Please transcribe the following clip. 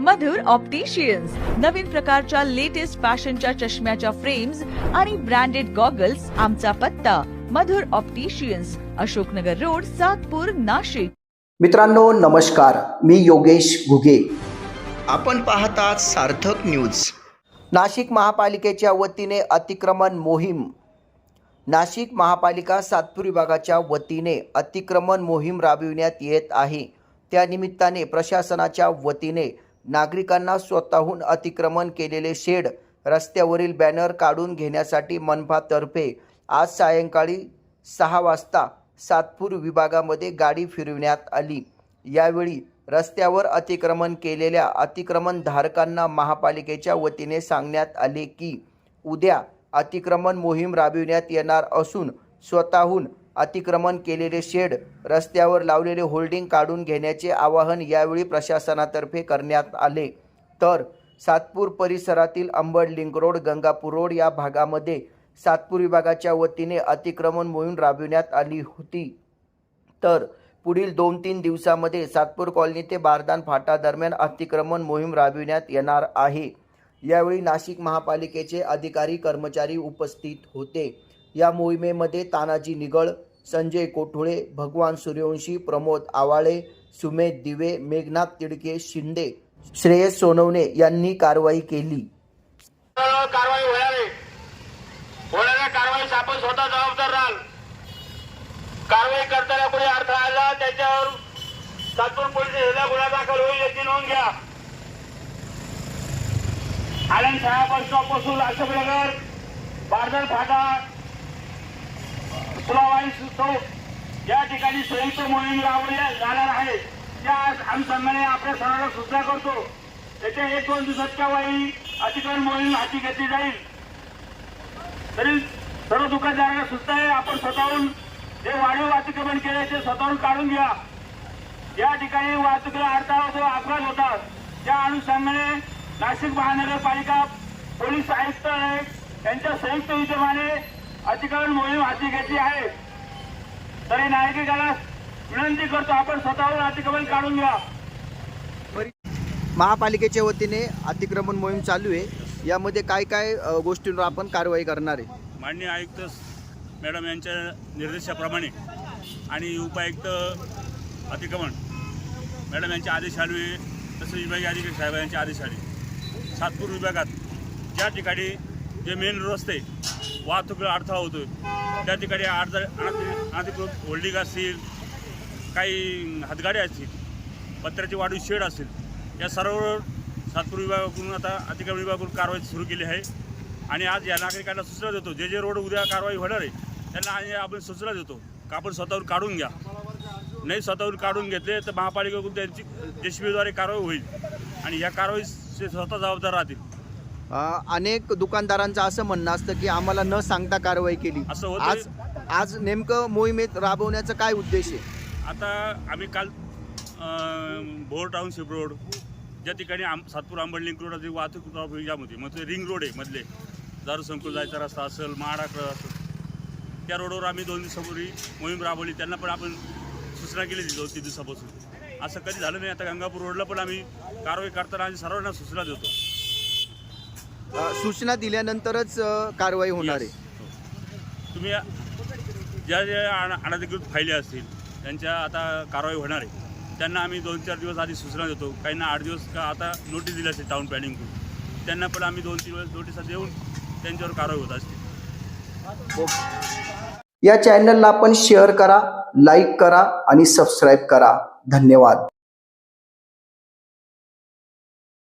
मधुर opticians नवीन प्रकारच्या latest फॅशनच्या चष्म्याच्या फ्रेम्स आणि ब्रँडेड गॉगल्स आमचा पत्ता. Madhur opticians Ashoknagar road Satpur Nashik. मित्रांनो नमस्कार. मी योगेश घुगे. आपण पाहतात सार्थक न्यूज नाशिक महापालिकेच्या वतीने अतिक्रमण मोहीम. नाशिक महापालिका सातपूर विभागाच्या वतीने अतिक्रमण मोहीम राबविण्यात येत आहे. त्यानिमित्ताने प्रशासनाच्या वतीने नागरिकांना स्वतःहून अतिक्रमण केलेले शेड रस्त्यावरील बॅनर काढून घेण्यासाठी मनपातर्फे आज सायंकाळी सहा वाजता सातपूर विभागामध्ये गाडी फिरविण्यात आली. यावेळी रस्त्यावर अतिक्रमण केलेल्या अतिक्रमणधारकांना महापालिकेच्या वतीने सांगण्यात आले की उद्या अतिक्रमण मोहीम राबविण्यात येणार असून स्वतःहून अतिक्रमण केलेले शेड रस्त्यावर लावलेले होल्डिंग काढून घेण्याचे आवाहन यावेळी प्रशासनातर्फे करण्यात आले. तर सातपूर परिसरातील Ambad link road Gangapur road या भागामध्ये सातपूर विभागाच्या वतीने अतिक्रमण मोहीम राबविण्यात आली होती. तर पुढील दोन तीन दिवसामध्ये सातपूर कॉलनी ते बारदान फाटा दरम्यान अतिक्रमण मोहीम राबविण्यात येणार आहे. यावेळी नाशिक महापालिकेचे अधिकारी कर्मचारी उपस्थित होते. या मोहिमेमध्ये तानाजी निगळ संजय कोठोळे भगवान सूर्यवंशी प्रमोद आवाळे सुमेध दिवे मेघनाथ तिडके शिंदे श्रेयस सोनवणे यांनी कारवाई केली. कारवाई होणार. आहे होणाऱ्या कारवाईस आपण स्वतः जबाबदार राहाल. कारवाई करताना कोणी अर्थ आला त्याच्यावर सातपूर पोलीस स्टेशनला गुन्हा दाखल होईल याची नोंद घ्या. आनंद साहेब बस स्टॉपपासून अशोकनगर बारदर फाटा पुलावाई चौक या ठिकाणी संयुक्त मोहीम राबवल्या जाणार आहे. त्या अनुषंगाने आपल्या सर्वांना सूचना करतो. त्याच्या एक दोन दिवसाच्या वेळी अतिक्रमण मोहीम हाती घेतली जाईल. तरी सर्व दुकानदारांना सुद्धा आहे आपण स्वतःहून जे वाढीव अतिक्रमण केले ते स्वतःहून काढून घ्या. या ठिकाणी वाहतुकीला अडथळा होतो अपघात होतात. त्या अनुषंगाने नाशिक महानगरपालिका पोलीस आयुक्त यांच्या संयुक्त विद्यमाने अतिक्रमण मोहीम हाती घेतली आहे. तरी नागरिकांना विनंती करतो आपण स्वतःहून अतिक्रमण काढून घ्या. महापालिकेच्या वतीने अतिक्रमण मोहीम चालू आहे. यामध्ये काय काय गोष्टींवर आपण कारवाई करणार आहे? माननीय आयुक्त मॅडम यांच्या निर्देशाप्रमाणे आणि उपायुक्त अतिक्रमण मॅडम यांचे आदेश आले तसं विभागीय अधिकारी साहेब यांचे आदेश आले सातपूर विभागात ज्या ठिकाणी जे मेन रस्ते वाहतुकीला अडथळा होतो त्या ठिकाणी अर्ध अनधिकृत होल्डिंग असतील काही हातगाड्या असतील पत्र्याची वाढीव शेड असेल या सर्व सातपूर विभागाकडून आता अतिक्रमण विभागाकडून कारवाई सुरू केली आहे. आणि आज या नागरिकांना सूचना देतो जे जे रोड उद्या कारवाई होणार आहे त्यांना आणि आपण सूचना देतो का आपण स्वतःहून काढून घ्या. नाही स्वतःवर काढून घेतले तर महापालिकेकडून त्यांची जेसीबीद्वारे कारवाई होईल. आणि या कारवाईचे स्वतः जबाबदार राहतील. अनेक दुकानदारांचं असं म्हणणं असतं की आम्हाला न सांगता कारवाई केली. असं. आज आज नेमकं मोहिमेत राबवण्याचा काय उद्देश आहे? आता आम्ही काल भोर टाउनशिप रोड ज्या ठिकाणी आम सातपूर आंबड लिंक रोड वाहतूक ट्रॉफिक जाम होती मग ते रिंग रोड आहे मधले. दारू संकुल जायचा रस्ता असेल महाडाकडं असेल. त्या रोडवर आम्ही दोन दिवसापूर्वी मोहीम राबवली. त्यांना पण आपण सूचना केली दोन तीन दिवसापासून. असं कधी झालं नाही. आता गंगापूर रोडला पण आम्ही कारवाई करताना आम्ही सर्वांना सूचना देतो. सूचना दिल्यानंतरच कारवाई होणार आहे. हो. तुम्ही ज्या ज्या अना- अनधिकृत फायली असतील त्यांच्या आता कारवाई होणार आहे. त्यांना आम्ही दोन चार दिवस आधी सूचना देतो. काहींना आठ दिवस का आता नोटीस दिली असते टाऊन प्लॅनिंगकडून त्यांना पण आम्ही दोन तीन दिवस नोटीस देऊन त्यांच्यावर कारवाई होत असते. या चॅनलला आपण शेअर करा लाईक करा आणि सबस्क्राईब करा. धन्यवाद.